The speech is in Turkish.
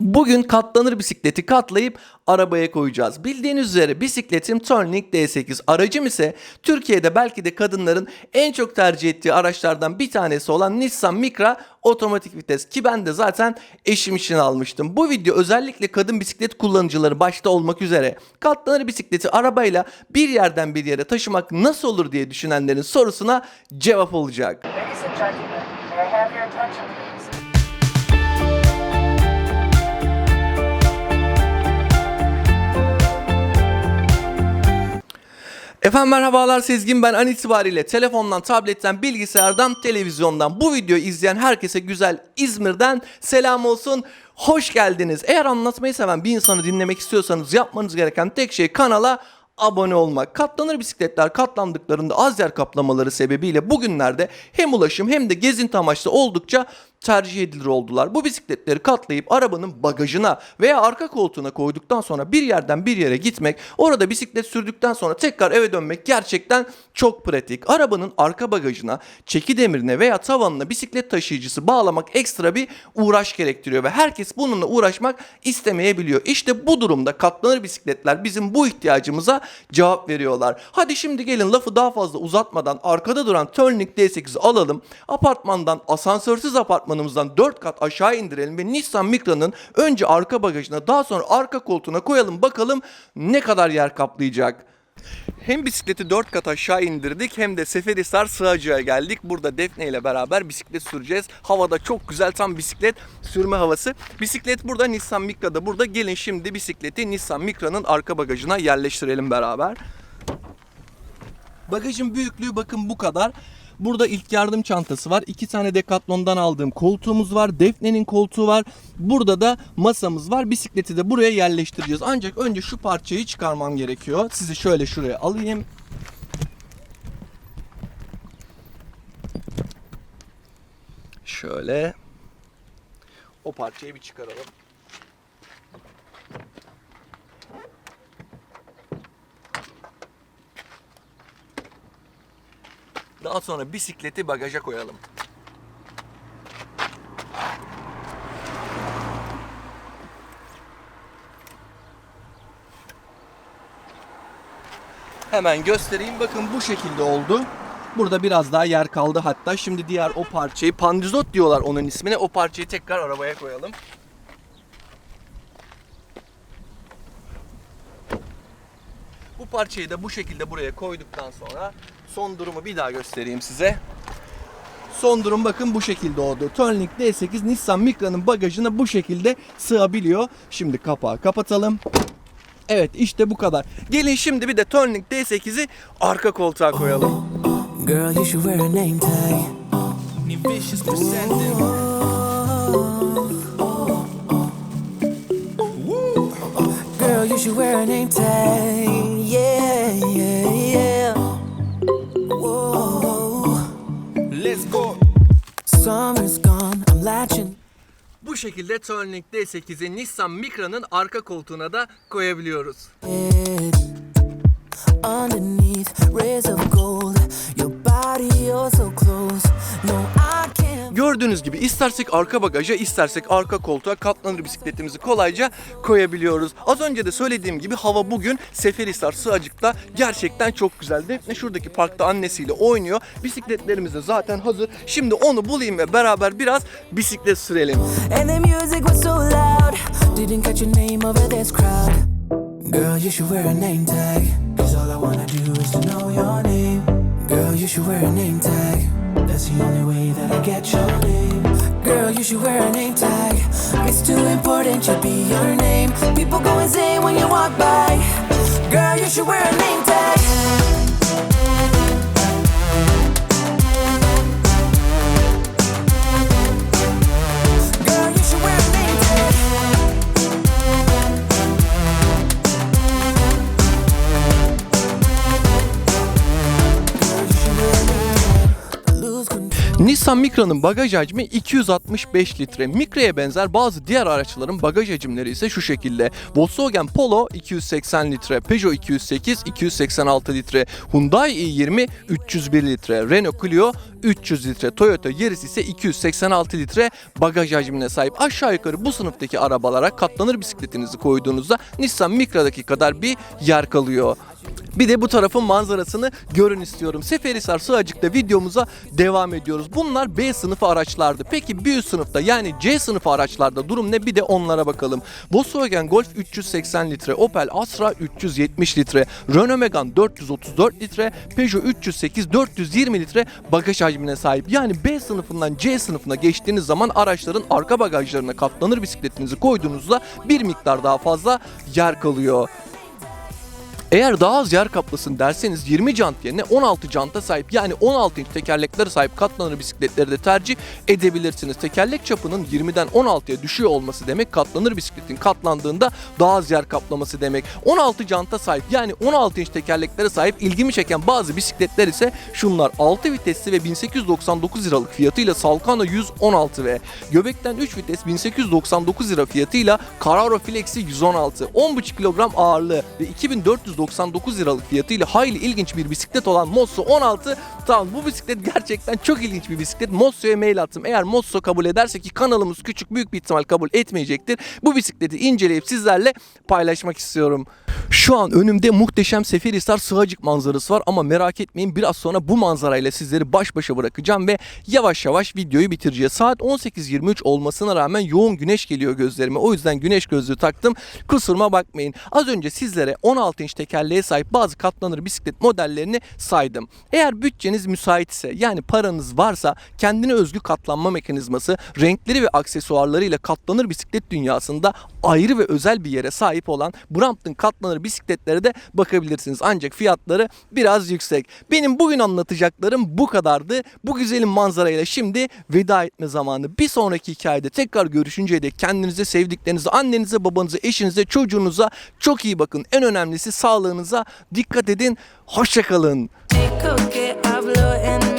Bugün katlanır bisikleti katlayıp arabaya koyacağız. Bildiğiniz üzere bisikletim Turning D8. Aracım ise Türkiye'de belki de kadınların en çok tercih ettiği araçlardan bir tanesi olan Nissan Micra otomatik vites ki ben de zaten eşim için almıştım. Bu video özellikle kadın bisiklet kullanıcıları başta olmak üzere katlanır bisikleti arabayla bir yerden bir yere taşımak nasıl olur diye düşünenlerin sorusuna cevap olacak. Ladies and gentlemen, may I have your attention? Efendim merhabalar Sezgin ben an itibariyle telefondan, tabletten, bilgisayardan, televizyondan bu videoyu izleyen herkese güzel İzmir'den selam olsun. Hoş geldiniz. Eğer anlatmayı seven bir insanı dinlemek istiyorsanız yapmanız gereken tek şey kanala abone olmak. Katlanır bisikletler katlandıklarında az yer kaplamaları sebebiyle bugünlerde hem ulaşım hem de gezinti amaçlı oldukça tercih edilir oldular. Bu bisikletleri katlayıp arabanın bagajına veya arka koltuğuna koyduktan sonra bir yerden bir yere gitmek, orada bisiklet sürdükten sonra tekrar eve dönmek gerçekten çok pratik. Arabanın arka bagajına, çeki demirine veya tavanına bisiklet taşıyıcısı bağlamak ekstra bir uğraş gerektiriyor ve herkes bununla uğraşmak istemeyebiliyor. İşte bu durumda katlanır bisikletler bizim bu ihtiyacımıza cevap veriyorlar. Hadi şimdi gelin lafı daha fazla uzatmadan arkada duran Turning D8'i alalım. Apartmandan asansörsüz apartmanımızdan 4 kat aşağı indirelim ve Nissan Micra'nın önce arka bagajına daha sonra arka koltuğuna koyalım bakalım ne kadar yer kaplayacak. Hem bisikleti 4 kat aşağı indirdik hem de Seferihisar Sığacı'ya geldik. Burada Defne ile beraber bisiklet süreceğiz. Havada çok güzel tam bisiklet sürme havası. Bisiklet burada Nissan Micra'da burada. Gelin şimdi bisikleti Nissan Micra'nın arka bagajına yerleştirelim beraber. Bagajın büyüklüğü bakın bu kadar. Burada ilk yardım çantası var. İki tane Decathlon'dan aldığım koltuğumuz var. Defne'nin koltuğu var. Burada da masamız var. Bisikleti de buraya yerleştireceğiz. Ancak önce şu parçayı çıkarmam gerekiyor. Sizi şöyle şuraya alayım. Şöyle. O parçayı bir çıkaralım. Daha sonra bisikleti bagaja koyalım. Hemen göstereyim. Bakın bu şekilde oldu. Burada biraz daha yer kaldı hatta. Şimdi diğer o parçayı pandizot diyorlar onun ismine. O parçayı tekrar arabaya koyalım. Bu parçayı da bu şekilde buraya koyduktan sonra son durumu bir daha göstereyim size. Son durum bakın bu şekilde oldu. Turning D8 Nissan Micra'nın bagajına bu şekilde sığabiliyor. Şimdi kapağı kapatalım. Evet işte bu kadar. Gelin şimdi bir de Turning D8'i arka koltuğa koyalım. Girl, you should wear a name tag. Girl, you should wear a name tag. Yeah, Let's go. Summer's gone, I'm latching. Bu şekilde Turning D8'i Nissan Micra'nın arka koltuğuna da koyabiliyoruz. it. Underneath rays of gold, Gördüğünüz gibi istersek arka bagaja istersek arka koltuğa katlanır bisikletimizi kolayca koyabiliyoruz. Az önce de söylediğim gibi hava bugün Seferihisar Sığacık'ta gerçekten çok güzel. Defne şuradaki parkta annesiyle oynuyor. Bisikletlerimiz de zaten hazır. Şimdi onu bulayım ve beraber biraz bisiklet sürelim. And the music was so loud. Didn't catch your name over this crowd. Girl, you should wear a name tag. Cause all I wanna do is to know your name. Girl, you should wear a name tag. That's the only way that I get your name. Girl, you should wear a name tag. It's too important to be your name. People go insane when you walk by. Girl, you should wear a name tag. Nissan Micra'nın bagaj hacmi 265 litre. Micra'ya benzer bazı diğer araçların bagaj hacimleri ise şu şekilde. Volkswagen Polo 280 litre, Peugeot 208 286 litre, Hyundai i20 301 litre, Renault Clio 300 litre, Toyota Yaris ise 286 litre bagaj hacmine sahip. Aşağı yukarı bu sınıftaki arabalara katlanır bisikletinizi koyduğunuzda Nissan Micra'daki kadar bir yer kalıyor. Bir de bu tarafın manzarasını görün istiyorum. Seferihisar Sığacık'ta videomuza devam ediyoruz. Bunlar B sınıfı araçlardı. Peki B sınıfta yani C sınıfı araçlarda durum ne? Bir de onlara bakalım. Volkswagen Golf 380 litre, Opel Astra 370 litre, Renault Megane 434 litre, Peugeot 308 420 litre bagaj hacmine sahip. Yani B sınıfından C sınıfına geçtiğiniz zaman araçların arka bagajlarına katlanır bisikletinizi koyduğunuzda bir miktar daha fazla yer kalıyor. Eğer daha az yer kaplasın derseniz 20 jant yerine 16 janta sahip yani 16 inç tekerleklere sahip katlanır bisikletleri de tercih edebilirsiniz. Tekerlek çapının 20'den 16'ya düşüyor olması demek katlanır bisikletin katlandığında daha az yer kaplaması demek. 16 janta sahip yani 16 inç tekerleklere sahip ilgimi çeken bazı bisikletler ise şunlar 6 vitesli ve 1899 liralık fiyatıyla Salkano 116 ve göbekten 3 vites 1899 lira fiyatıyla Carraro Flexi 116 10,5 kilogram ağırlığı ve 2499 liralık fiyatıyla hayli ilginç bir bisiklet olan Mosso 16 tamam bu bisiklet gerçekten çok ilginç bir bisiklet. Mosso'ya mail attım. Eğer Mosso kabul ederse ki kanalımız küçük büyük bir ihtimal kabul etmeyecektir. Bu bisikleti inceleyip sizlerle paylaşmak istiyorum. Şu an önümde muhteşem Seferihisar Sığacık manzarası var ama merak etmeyin biraz sonra bu manzarayla sizleri baş başa bırakacağım ve yavaş yavaş videoyu bitireceğiz. Saat 18.23 olmasına rağmen yoğun güneş geliyor gözlerime. O yüzden güneş gözlüğü taktım. Kusuruma bakmayın. Az önce sizlere 16 inç tekerleğe sahip bazı katlanır bisiklet modellerini saydım. Eğer bütçeniz müsait ise yani paranız varsa kendine özgü katlanma mekanizması, renkleri ve aksesuarlarıyla katlanır bisiklet dünyasında ayrı ve özel bir yere sahip olan Brampton katlanır bisikletlere de bakabilirsiniz. Ancak fiyatları biraz yüksek. Benim bugün anlatacaklarım bu kadardı. Bu güzelim manzarayla şimdi veda etme zamanı. Bir sonraki hikayede tekrar görüşünceye dek kendinize, sevdiklerinize, annenize, babanıza, eşinize, çocuğunuza çok iyi bakın. En önemlisi sağlığınıza dikkat edin. Hoşçakalın. En